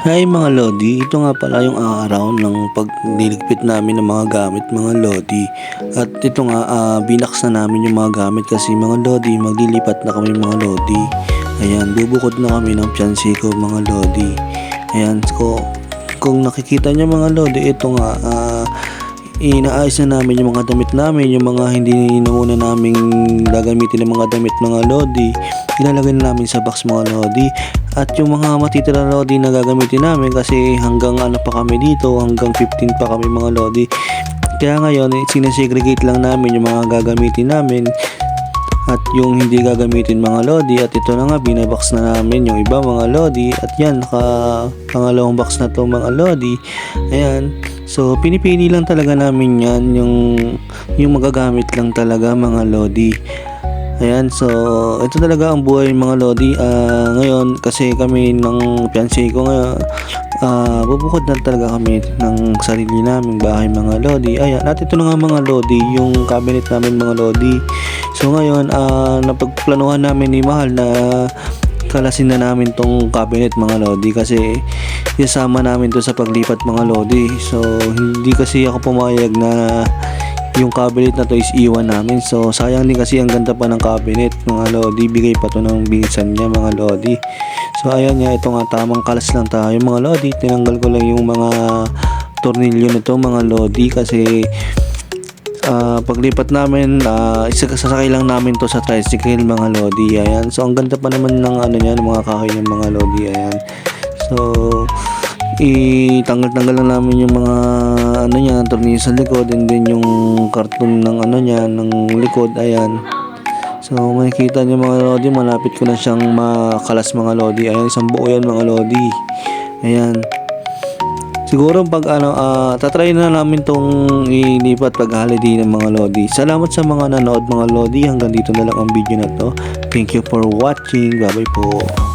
Hi mga Lodi, ito nga pala yung araw ng pagliligpit namin ng mga gamit mga Lodi. At ito nga, ah, binaks na namin yung mga gamit kasi mga Lodi, maglilipat na kami mga Lodi. Ayan, bubukod na kami ng fiancé ko mga Lodi. Ayan, ko, kung nakikita niyo mga Lodi, ito nga, ah, inaayos na namin yung mga damit namin, yung mga hindi na muna namin gagamitin ng mga damit mga Lodi. Ilalagay na namin sa box mga Lodi. At yung mga matitira Lodi na gagamitin namin kasi hanggang ano pa kami dito, hanggang 15 pa kami mga Lodi. Kaya ngayon, eh, sinasegregate lang namin yung mga gagamitin namin at yung hindi gagamitin mga Lodi at ito na nga binabox na namin yung iba mga Lodi at yan naka pangalawang box na to mga Lodi ayan so pinipili lang talaga namin yan yung yung magagamit lang talaga mga Lodi Ayan, so ito talaga ang buhay mga Lodi. Ah, ngayon kasi kami ng fiancé ko ngayon, ah, bubukod na talaga kami ng sarili naming bahay mga Lodi. Ayan, at ito na nga mga Lodi, yung cabinet namin mga Lodi. So ngayon, ah, napagplanuhan namin ni Mahal na kalasin na namin tong cabinet mga Lodi kasi isama namin to sa paglipat mga Lodi. So hindi kasi ako pumayag na yung cabinet na to is iwan namin. So, sayang din kasi ang ganda pa ng cabinet, mga lodi. Bigay pa to ng binsan niya, mga lodi. So, ayan nga, ito nga, tamang kalas lang tayo, mga lodi. Tinanggal ko lang yung mga tornilyo nito, mga lodi, kasi ah, paglipat namin, uh, isasakay lang namin to sa tricycle, mga lodi. Ayan. So, ang ganda pa naman ng ano niya, ng mga kahoy ng mga lodi. Ayan. So, itanggal-tanggal lang namin yung mga ano niya, tornilyo sa likod and then yung karton ng ano niya, ng likod, ayan. So, makikita niyo mga lodi, malapit ko na siyang makalas mga lodi. Ayan, isang buo yan mga lodi. Ayan. Siguro pag ano, ah tatry na namin tong ilipat pag holiday ng mga lodi. Salamat sa mga nanood mga lodi. Hanggang dito na lang ang video na to. Thank you for watching. Bye bye po.